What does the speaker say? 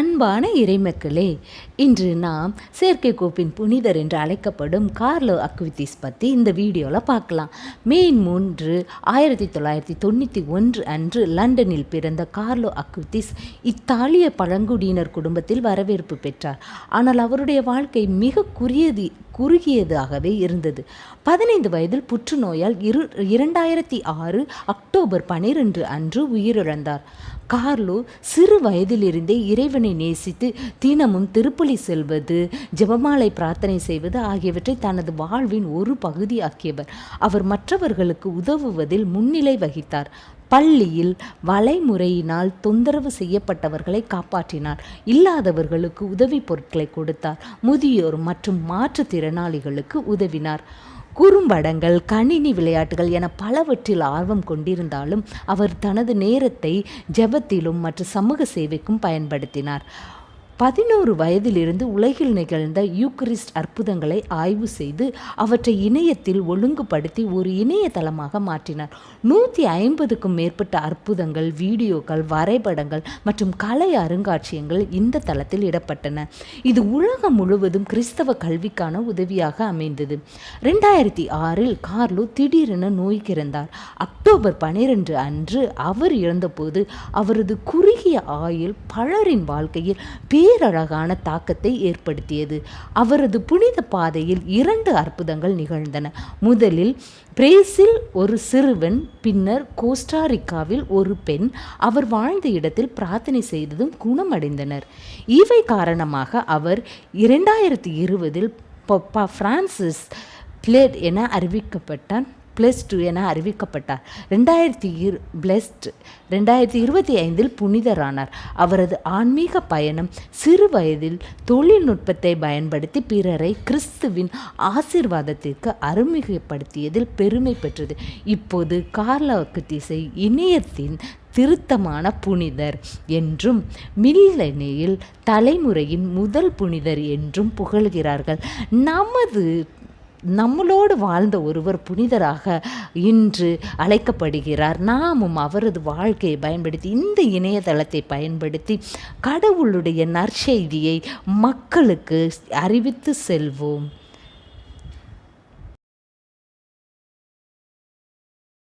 அன்பான இறைமக்களே இன்று நாம் செயற்கைக்கோப்பின் புனிதர் என்று அழைக்கப்படும் கார்லோ அக்வித்திஸ் பற்றி இந்த வீடியோவில் பார்க்கலாம். மே மூன்று ஆயிரத்தி தொள்ளாயிரத்தி தொண்ணூற்றி ஒன்று அன்று லண்டனில் பிறந்த கார்லோ அக்வித்திஸ் இத்தாலிய பழங்குடியினர் குடும்பத்தில் வரவேற்பு பெற்றார். ஆனால் அவருடைய வாழ்க்கை மிக குறியது குறுகியதாகவே இருந்தது. பதினைந்து வயதில் புற்றுநோயால் இரு இரண்டாயிரத்தி ஆறு அக்டோபர் பனிரெண்டு அன்று உயிரிழந்தார். கார்லோ சிறு வயதிலிருந்தே இறைவனை நேசித்து தினமும் திருப்பலி செல்வது ஜெபமாலை பிரார்த்தனை செய்வது ஆகியவற்றை தனது வாழ்வின் ஒரு பகுதியாக்கியவர். அவர் மற்றவர்களுக்கு உதவுவதில் முன்னிலை வகித்தார். பள்ளியில் வலைமுறையினால் தொந்தரவு செய்யப்பட்டவர்களை காப்பாற்றினார். இல்லாதவர்களுக்கு உதவி பொருட்களை கொடுத்தார். முதியோர் மற்றும் மாற்றுத்திறனாளிகளுக்கு உதவினார். குறும்படங்கள் கணினி விளையாட்டுகள் என பலவற்றில் ஆர்வம் கொண்டிருந்தாலும் அவர் தனது நேரத்தை ஜெபத்திலும் மற்றும் சமூக சேவைக்கும் பயன்படுத்தினார். பதினோரு வயதிலிருந்து உலகில் நிகழ்ந்த யூக்கரிஸ்ட் அற்புதங்களை ஆய்வு செய்து அவற்றை இணையத்தில் ஒழுங்குபடுத்தி ஒரு இணையதளமாக மாற்றினார். நூற்றி ஐம்பதுக்கும் மேற்பட்ட அற்புதங்கள் வீடியோக்கள் வரைபடங்கள் மற்றும் கலை அருங்காட்சியங்கள் இந்த தளத்தில் இடப்பட்டன இது உலகம் முழுவதும் கிறிஸ்தவ கல்விக்கான உதவியாக அமைந்தது. ரெண்டாயிரத்தி ஆறில் கார்லோ திடீரென நோய்க்கிறந்தார் அக்டோபர் பனிரெண்டு அன்று அவர் இறந்தபோது அவரது குறுகிய ஆயுள் பலரின் வாழ்க்கையில் பேரழகான தாக்கத்தை ஏற்படுத்தியது. அவரது புனித பாதையில் இரண்டு அற்புதங்கள் நிகழ்ந்தன. முதலில் பிரேசில் ஒரு சிறுவன் பின்னர் கோஸ்டாரிக்காவில் ஒரு பெண். அவர் வாழ்ந்த இடத்தில் பிரார்த்தனை செய்ததும் குணமடைந்தனர். இவை காரணமாக அவர் இரண்டாயிரத்தி இருபதில் பிரான்சிஸ் பிளேட் என அறிவிக்கப்பட்டார். பிளஸ் டூ என அறிவிக்கப்பட்டார். ரெண்டாயிரத்தி இரு பிளஸ்ட் ரெண்டாயிரத்தி இருபத்தி ஐந்தில் புனிதரானார். அவரது ஆன்மீக பயணம் சிறு வயதில் தொழில்நுட்பத்தை பயன்படுத்தி பிறரை கிறிஸ்துவின் ஆசிர்வாதத்திற்கு அறிமுகப்படுத்தியதில் பெருமை பெற்றது. இப்போது கார்லாவுக்கு திசை இணையத்தின் திருத்தமான புனிதர் என்றும் மில்லனியில் தலைமுறையின் முதல் புனிதர் என்றும் புகழ்கிறார்கள். நமது நம்மளோடு வாழ்ந்த ஒருவர் புனிதராக இன்று அழைக்கப்படுகிறார். நாமும் அவரது வாழ்க்கையை பயன்படுத்தி இந்த இணையதளத்தை பயன்படுத்தி கடவுளுடைய நற்செய்தியை மக்களுக்கு அறிவித்து செல்வோம்.